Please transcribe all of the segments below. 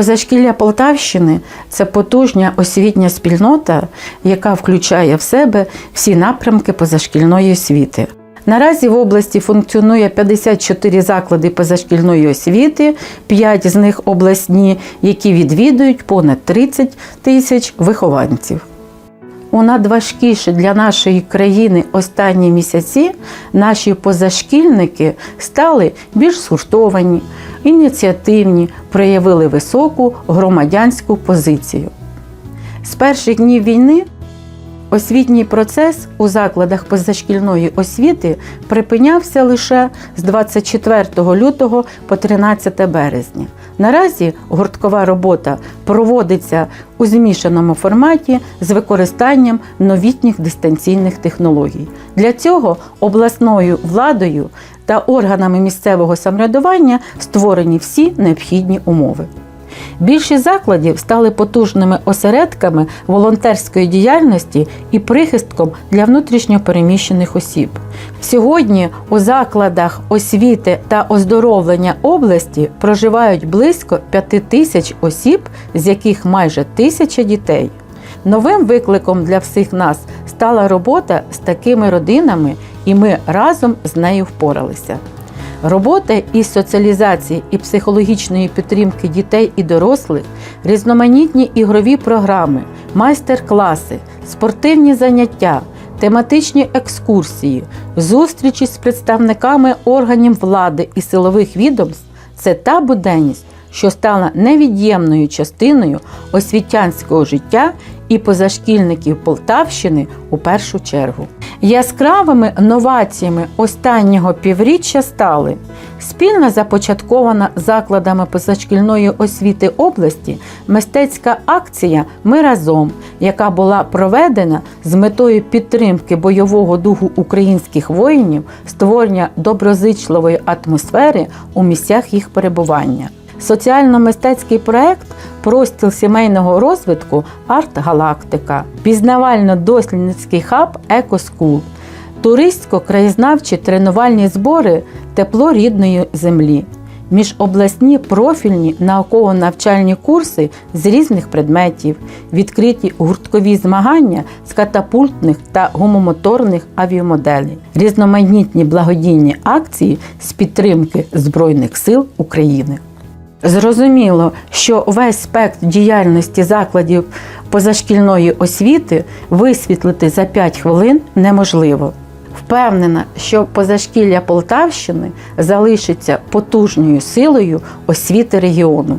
Позашкілля Полтавщини це потужня освітня спільнота, яка включає в себе всі напрямки позашкільної освіти. Наразі в області функціонує 54 заклади позашкільної освіти, 5 з них обласні, які відвідують понад 30 тисяч вихованців. У надважкіші для нашої країни останні місяці наші позашкільники стали більш згуртовані, ініціативні, проявили високу громадянську позицію. З перших днів війни освітній процес у закладах позашкільної освіти припинявся лише з 24 лютого по 13 березня. Наразі гурткова робота проводиться у змішаному форматі з використанням новітніх дистанційних технологій. Для цього обласною владою та органами місцевого самоврядування створені всі необхідні умови. Більшість закладів стали потужними осередками волонтерської діяльності і прихистком для внутрішньопереміщених осіб. Сьогодні у закладах освіти та оздоровлення області проживають близько 5 тисяч осіб, з яких майже тисяча дітей. Новим викликом для всіх нас стала робота з такими родинами, і ми разом з нею впоралися. Робота із соціалізації і психологічної підтримки дітей і дорослих, різноманітні ігрові програми, майстер-класи, спортивні заняття, тематичні екскурсії, зустрічі з представниками органів влади і силових відомств це та буденність, що стала невід'ємною частиною освітянського життя і позашкільників Полтавщини у першу чергу. Яскравими новаціями останнього півріччя стали спільно започаткована закладами позашкільної освіти області мистецька акція Ми разом, яка була проведена з метою підтримки бойового духу українських воїнів, створення доброзичливої атмосфери у місцях їх перебування. Соціально-мистецький проект Простіл сімейного розвитку. Арт Галактика, пізнавально-дослідницький хаб Екоскул, туристсько-краєзнавчі тренувальні збори Тепло рідної землі, міжобласні профільні науково-навчальні курси з різних предметів, відкриті гурткові змагання з катапультних та гумомоторних авіамоделей, різноманітні благодійні акції з підтримки Збройних сил України. Зрозуміло, що весь спектр діяльності закладів позашкільної освіти висвітлити за 5 хвилин неможливо. Впевнена, що позашкілля Полтавщини залишиться потужною силою освіти регіону.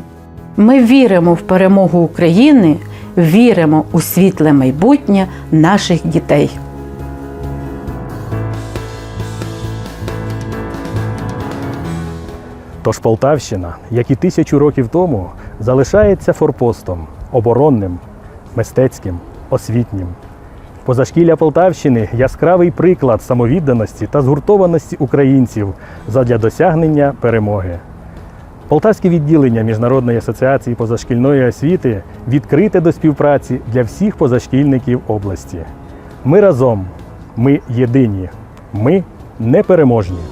Ми віримо в перемогу України, віримо у світле майбутнє наших дітей. Тож Полтавщина, як і тисячу років тому, залишається форпостом оборонним, мистецьким, освітнім. Позашкілля Полтавщини яскравий приклад самовідданості та згуртованості українців задля досягнення перемоги. Полтавське відділення Міжнародної асоціації позашкільної освіти відкрите до співпраці для всіх позашкільників області. Ми разом, ми єдині, ми непереможні.